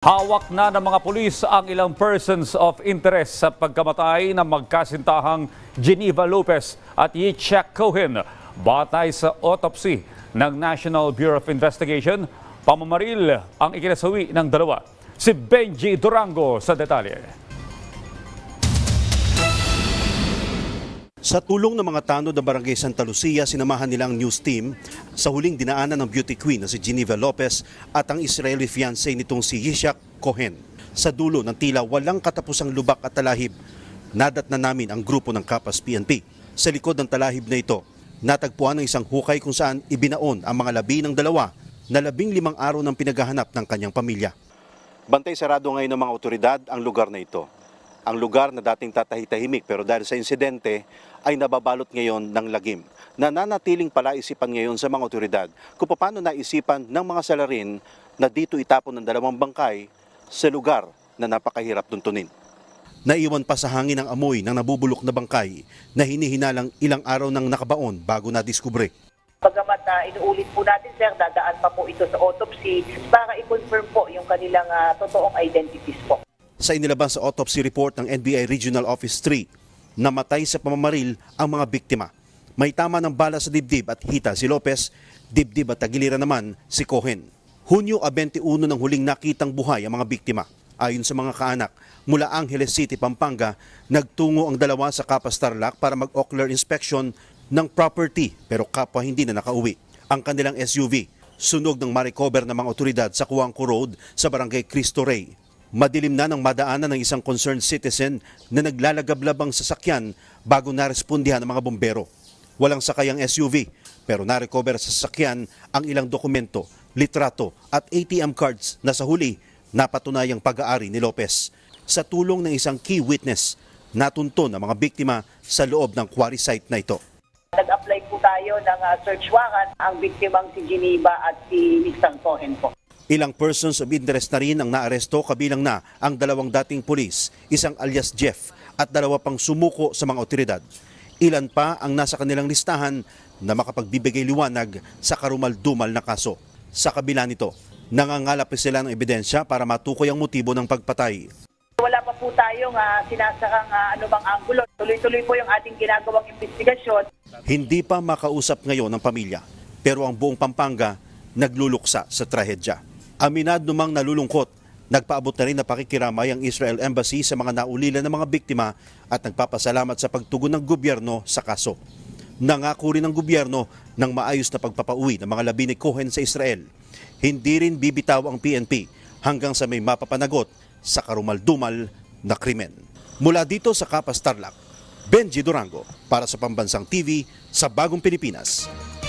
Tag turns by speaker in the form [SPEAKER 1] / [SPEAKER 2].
[SPEAKER 1] Hawak na ng mga pulis ang ilang persons of interest sa pagkamatay ng magkasintahang Geneva Lopez at Yichek Cohen. Batay sa autopsy ng National Bureau of Investigation, pamamaril ang ikinasawi ng dalawa. Si Benji Durango sa detalye.
[SPEAKER 2] Sa tulong ng mga tanod ng Barangay Santa Lucia, sinamahan nila ang news team sa huling dinaanan ng beauty queen na si Geneva Lopez at ang Israeli fiancé nitong si Yishak Cohen. Sa dulo ng tila walang katapusang lubak at talahib, nadat na namin ang grupo ng Kapas PNP. Sa likod ng talahib na ito, natagpuan ng isang hukay kung saan ibinaon ang mga labi ng dalawa na labing limang araw ng pinaghahanap ng kanyang pamilya. Bantay sarado ngayon ng mga otoridad ang lugar na ito. Ang lugar na dating tatahitahimik pero dahil sa insidente ay nababalot ngayon ng lagim. Nananatiling palaisipan ngayon sa mga otoridad kung paano naisipan ng mga salarin na dito itapon ng dalawang bangkay sa lugar na napakahirap tuntunin. Naiwan pa sa hangin ang amoy ng nabubulok na bangkay na hinihinalang ilang araw nang nakabaon bago na-diskubre.
[SPEAKER 3] Bagamat ah, inuulit po natin, sir, dadaan pa po ito sa autopsy para i-confirm po yung kanilang ah, totoong identities po.
[SPEAKER 2] Sa inilabas sa autopsy report ng NBI Regional Office 3, namatay sa pamamaril ang mga biktima. May tama ng bala sa dibdib at hita si Lopez, dibdib at tagiliran naman si Cohen. Hunyo 21 ng huling nakitang buhay ang mga biktima. Ayon sa mga kaanak, mula Angeles City, Pampanga, nagtungo ang dalawa sa Kapas Tarlac para mag-ocular inspection ng property pero kapwa hindi na nakauwi. Ang kanilang SUV, sunog ng ma-recover ng mga otoridad sa Kuangco Road sa barangay Cristo Rey. Madilim na nang madaanan ng isang concerned citizen na naglalagablabang sasakyan bago narespondihan ng mga bombero. Walang sakayang SUV pero narecover sa sasakyan ang ilang dokumento, litrato at ATM cards na sa huli napatunayang pag-aari ni Lopez. Sa tulong ng isang key witness, natunto ang mga biktima sa loob ng quarry site na ito.
[SPEAKER 3] Nag-apply po tayo ng ah, search warrant ang biktimang si Geneva at si Mr. Cohen po.
[SPEAKER 2] Ilang persons of interest na rin ang naaresto kabilang na ang dalawang dating pulis, isang alias Jeff at dalawa pang sumuko sa mga otoridad. Ilan pa ang nasa kanilang listahan na makapagbibigay liwanag sa karumal-dumal na kaso. Sa kabila nito, nangangalap sila ng ebidensya para matukoy ang motibo ng pagpatay.
[SPEAKER 3] Wala pa po tayong ah, sinasakang ah, anumang anggulo. Tuloy-tuloy po yung ating ginagawang investigasyon.
[SPEAKER 2] Hindi pa makausap ngayon ng pamilya, pero ang buong Pampanga nagluluksa sa trahedya. Aminado namang nalulungkot, nagpaabot na rin na pakikiramay ang Israel Embassy sa mga naulila ng mga biktima at nagpapasalamat sa pagtugon ng gobyerno sa kaso. Nangako rin ng gobyerno ng maayos na pagpapauwi ng mga labi ni Cohen sa Israel. Hindi rin bibitaw ang PNP hanggang sa may mapapanagot sa karumal-dumal na krimen. Mula dito sa Kapas Tarlac, Benji Durango para sa Pambansang TV sa Bagong Pilipinas.